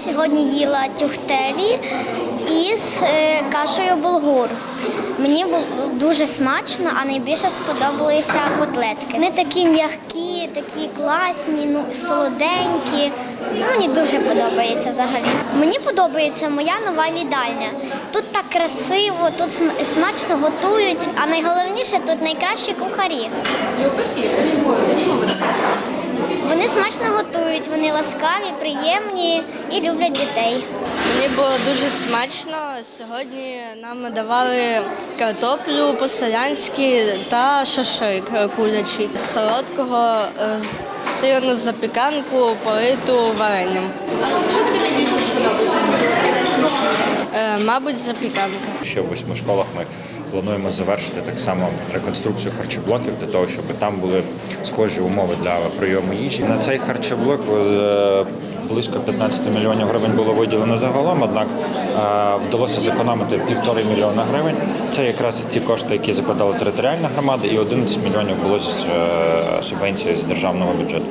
сьогодні їла тюхтелі із е, кашею булгур. Мені було дуже смачно, а найбільше сподобалися котлетки. Вони такі м'які, такі класні, ну солоденькі. Ну, Мені дуже подобається взагалі. Мені подобається моя нова їдальня. Тут так красиво, тут смачно готують, а найголовніше тут найкращі кухарі. Вони смачно готують, вони ласкаві, приємні і люблять дітей. Мені було дуже смачно. Сьогодні нам давали картоплю по-селянськи та шашлик кулячий з солодкого е, сирну запіканку, политу варенням. А що тобі найбільше сподобалося? Мабуть, запіканка. Ще в восьми школах ми плануємо завершити так само реконструкцію харчоблоків для того, щоб там були схожі умови для прийому їжі. На цей харчоблок е, близько 15 мільйонів гривень було виділено загалом, однак е, вдалося зекономити півтори мільйона гривень. Це якраз ті кошти, які закладала територіальна громада, і 11 мільйонів було з е, субвенції з державного бюджету.